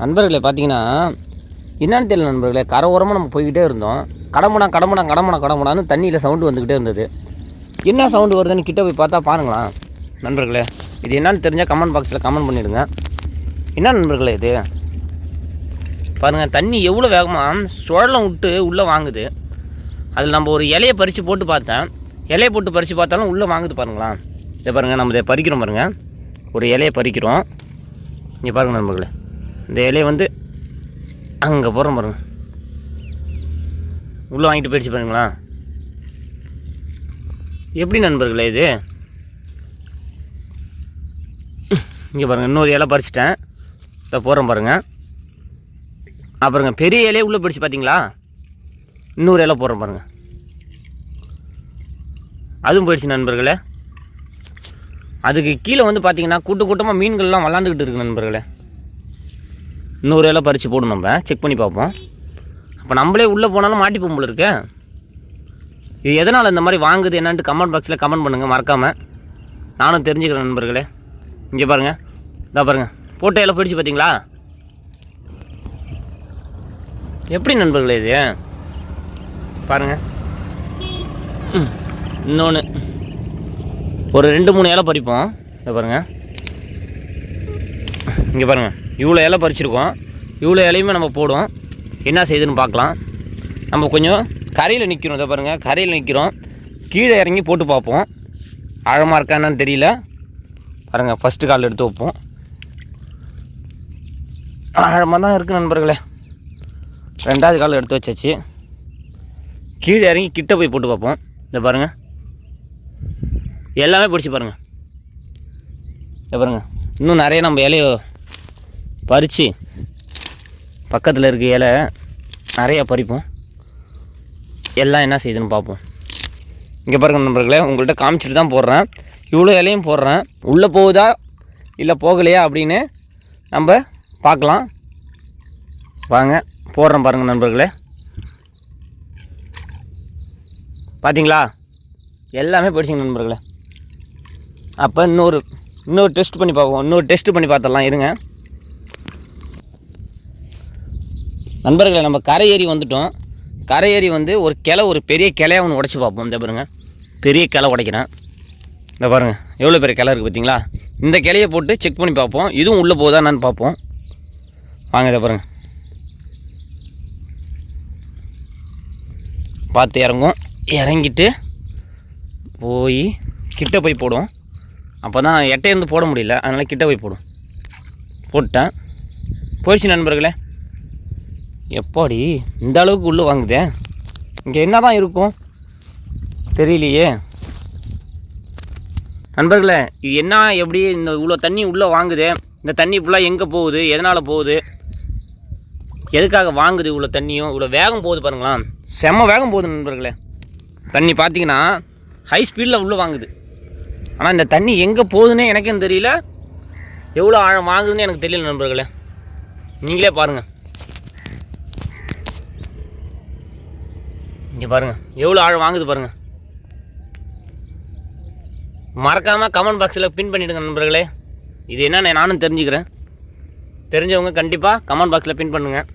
நண்பர்களே பார்த்தீங்கன்னா என்னென்னு தெரியல நண்பர்களே கரை ஓரமாக நம்ம போய்கிட்டே இருந்தோம். கடமுடா கடமுடா கடமுடா கடமுடான்னு தண்ணியில் சவுண்டு வந்துக்கிட்டே இருந்தது. என்ன சவுண்டு வருதுன்னு கிட்ட போய் பார்த்தா பாருங்களேன் நண்பர்களே இது என்னன்னு தெரிஞ்சால் கமெண்ட் பாக்ஸில் கமெண்ட் பண்ணிவிடுங்க என்ன நண்பர்களே இது? பாருங்கள் தண்ணி எவ்வளோ வேகமாக சுழலம் விட்டு உள்ளே வாங்குது. அதில் நம்ம ஒரு இலையை பறித்து போட்டு பார்த்தேன். இலையை போட்டு பறித்து பார்த்தாலும் உள்ளே வாங்குது பாருங்களா. இதை பாருங்கள் நம்ம இதை பறிக்கிறோம் பாருங்கள் ஒரு இலையை பறிக்கிறோம். இங்கே பாருங்கள் நண்பர்களே. இந்த இலையை வந்து அங்கே போகிறோம் பாருங்க. உள்ளே வாங்கிட்டு போயிடுச்சு பாருங்களா? எப்படி நண்பர்களே இது? இங்கே பாருங்கள் இன்னொரு இலை பறிச்சிட்டேன். இதை போகிறோம் பாருங்கள் அப்புறங்க பெரிய இலையே உள்ளே போயிடுச்சு பார்த்தீங்களா இன்னொரு இலை போடுறோம் பாருங்கள் அதுவும் போயிடுச்சு நண்பர்களே. அதுக்கு கீழே வந்து பார்த்தீங்கன்னா கூட்டு கூட்டமாக மீன்கள்லாம் விளாண்டுக்கிட்டு இருக்கு நண்பர்களே. இன்னொரு இலை பறித்து போடும் நம்ம. செக் பண்ணி பார்ப்போம். அப்போ நம்மளே உள்ளே போனாலும் மாட்டிப்போம் போல இருக்கே. இது எதனால் இந்த மாதிரி வாங்குது என்னான்ட்டு கமெண்ட் பாக்ஸில் கமெண்ட் பண்ணுங்கள் மறக்காமல் நானும் தெரிஞ்சுக்கிறேன் நண்பர்களே. இங்கே பாருங்கள் இதா பாருங்கள் போட்ட இலை பிடிச்சி பார்த்தீங்களா எப்படி நண்பர்களே இது? பாருங்கள் இன்னொன்று ஒரு ரெண்டு மூணு இலை பறிப்போம். இதை பாருங்கள் இங்கே பாருங்கள் இவ்வளோ இலை பறிச்சிருக்கோம். இவ்வளோ இலையுமே நம்ம போடுவோம். என்ன செய்யுதுன்னு பார்க்கலாம். நம்ம கொஞ்சம் கரையில் நிற்கிறோம் இதை பாருங்கள் கரையில் நிற்கிறோம் கீழே இறங்கி போட்டு பார்ப்போம். ஆழமாக இருக்கா தெரியல. பாருங்கள் ஃபஸ்ட்டு கால் எடுத்து வைப்போம். ஆழமாக தான் இருக்குது நண்பர்களே. ரெண்டாவது கால் எடுத்து வச்சாச்சு. கீழே இறங்கி கிட்ட போய் போட்டு பார்ப்போம். இதை பாருங்கள் எல்லாமே பிடிச்சி பாருங்கள் இதை பாருங்கள் இன்னும் நிறைய நம்ம இலையை பறித்து பக்கத்தில் இருக்க இலை நிறையா பறிப்போம். எல்லாம் என்ன செய்யுதுன்னு பார்ப்போம். இங்கே பாருங்கள் நண்பர்களே உங்கள்கிட்ட காமிச்சிட்டு தான் போடுறேன். இவ்வளோ இலையும் போடுறேன். உள்ளே போகுதா? இல்லை போகலையா அப்படின்னு நம்ம பார்க்கலாம். வாங்க போடுறேன் பாருங்கள் நண்பர்களே. பார்த்தீங்களா எல்லாமே படிச்சுங்க நண்பர்களே. அப்போ இன்னொரு இன்னொரு டெஸ்ட் பண்ணி பார்ப்போம். இன்னொரு டெஸ்ட் பண்ணி பார்த்துடலாம். இருங்க. நண்பர்களை நம்ம கரை ஏறி வந்துட்டோம். கரை ஏறி வந்து ஒரு கிளை ஒரு பெரிய கிளையை ஒன்று உடச்சி பார்ப்போம். இந்த பாருங்க. பெரிய கிளை உடைக்கிறேன். இந்த பாருங்க. எவ்வளோ பெரிய கிளை இருக்குது பார்த்தீங்களா? இந்த கிளையை போட்டு செக் பண்ணி பார்ப்போம். இதுவும் உள்ளே போதா என்னன்னு பார்ப்போம். வாங்க இதை பாருங்க. பார்த்து இறங்கும் இறங்கிட்டு போய் கிட்ட போய் போடும் அப்போ தான் எட்டையிருந்து போட முடியல. அதனால் கிட்ட போய் போடும் போட்டேன் போயிடுச்சு நண்பர்களே. எப்பாடி? இந்த அளவுக்கு உள்ளே வாங்குதே? இங்கே என்ன தான் இருக்கும்? தெரியலையே. நண்பர்களே இது என்ன எப்படி இந்த இவ்வளோ தண்ணி உள்ளே வாங்குது? இந்த தண்ணி ஃபுல்லாக எங்கே போகுது? எதனால் போகுது? எதுக்காக வாங்குது இவ்வளோ தண்ணியும்? இவ்வளோ வேகம் போகுது பாருங்களேன். செம்ம வேகம் போகுது நண்பர்களே. தண்ணி பார்த்தீங்கன்னா ஹை ஸ்பீடில் உள்ளே வாங்குது. ஆனால் இந்த தண்ணி எங்கே போகுதுன்னே எனக்கும் தெரியல. எவ்வளோ ஆழம் வாங்குதுன்னு எனக்கு தெரியல நண்பர்களே. நீங்களே பாருங்கள் இங்கே பாருங்கள் எவ்வளோ ஆழம் வாங்குது பாருங்கள் மறக்காமல் கமெண்ட் பாக்ஸில் பின் பண்ணிவிடுங்க நண்பர்களே. இது என்னென்ன நானும் தெரிஞ்சுக்கிறேன். தெரிஞ்சவங்க கண்டிப்பாக கமெண்ட் பாக்ஸில் பின் பண்ணுங்கள்